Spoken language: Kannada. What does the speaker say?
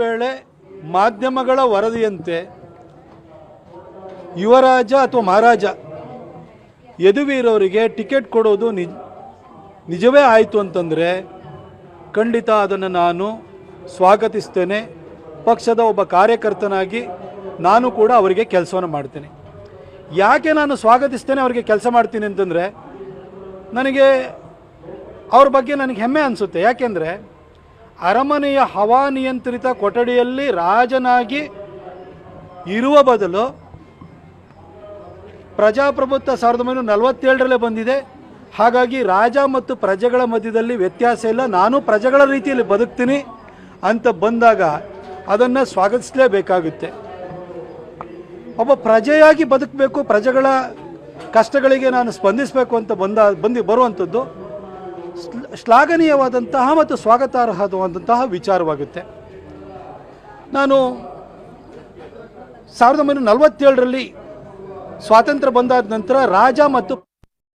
ವೇಳೆ ಮಾಧ್ಯಮಗಳ ವರದಿಯಂತೆ ಯುವರಾಜ ಅಥವಾ ಮಹಾರಾಜ ಯದುವೀರವರಿಗೆ ಟಿಕೆಟ್ ಕೊಡೋದು ನಿಜ ನಿಜವೇ ಆಯಿತು ಅಂತಂದರೆ ಖಂಡಿತ ಅದನ್ನು ನಾನು ಸ್ವಾಗತಿಸ್ತೇನೆ. ಪಕ್ಷದ ಒಬ್ಬ ಕಾರ್ಯಕರ್ತನಾಗಿ ನಾನು ಕೂಡ ಅವರಿಗೆ ಕೆಲಸವನ್ನು ಮಾಡ್ತೇನೆ. ಯಾಕೆ ನಾನು ಸ್ವಾಗತಿಸ್ತೇನೆ ಅವರಿಗೆ ಕೆಲಸ ಮಾಡ್ತೀನಿ ಅಂತಂದರೆ ನನಗೆ ಅವ್ರ ಬಗ್ಗೆ ನನಗೆ ಹೆಮ್ಮೆ ಅನಿಸುತ್ತೆ. ಯಾಕೆಂದರೆ ಅರಮನೆಯ ಹವಾನಿಯಂತ್ರಿತ ಕೊಠಡಿಯಲ್ಲಿ ರಾಜನಾಗಿ ಇರುವ ಬದಲು ಪ್ರಜಾಪ್ರಭುತ್ವ ಸಾವಿರದ ಒಂಬೈನೂರ ನಲವತ್ತೇಳರಲ್ಲೇ ಬಂದಿದೆ. ಹಾಗಾಗಿ ರಾಜ ಮತ್ತು ಪ್ರಜೆಗಳ ಮಧ್ಯದಲ್ಲಿ ವ್ಯತ್ಯಾಸ ಇಲ್ಲ. ನಾನು ಪ್ರಜೆಗಳ ರೀತಿಯಲ್ಲಿ ಬದುಕ್ತೀನಿ ಅಂತ ಬಂದಾಗ ಅದನ್ನು ಸ್ವಾಗತಿಸಲೇಬೇಕಾಗುತ್ತೆ. ಒಬ್ಬ ಪ್ರಜೆಯಾಗಿ ಬದುಕಬೇಕು, ಪ್ರಜೆಗಳ ಕಷ್ಟಗಳಿಗೆ ನಾನು ಸ್ಪಂದಿಸಬೇಕು ಅಂತ ಬಂದ, ಬಂದು, ಬರುವಂಥದ್ದು. ಶ್ಲಾಘನೀಯವಾದಂತಹ ಮತ್ತು ಸ್ವಾಗತಾರ್ಹವಾದಂತಹ ವಿಚಾರವಾಗುತ್ತೆ. ನಾನು ಸಾವಿರದ ಒಂಬೈನೂರ ನಲವತ್ತೇಳರಲ್ಲಿ ಸ್ವಾತಂತ್ರ್ಯ ಬಂದಾದ ನಂತರ ರಾಜ ಮತ್ತು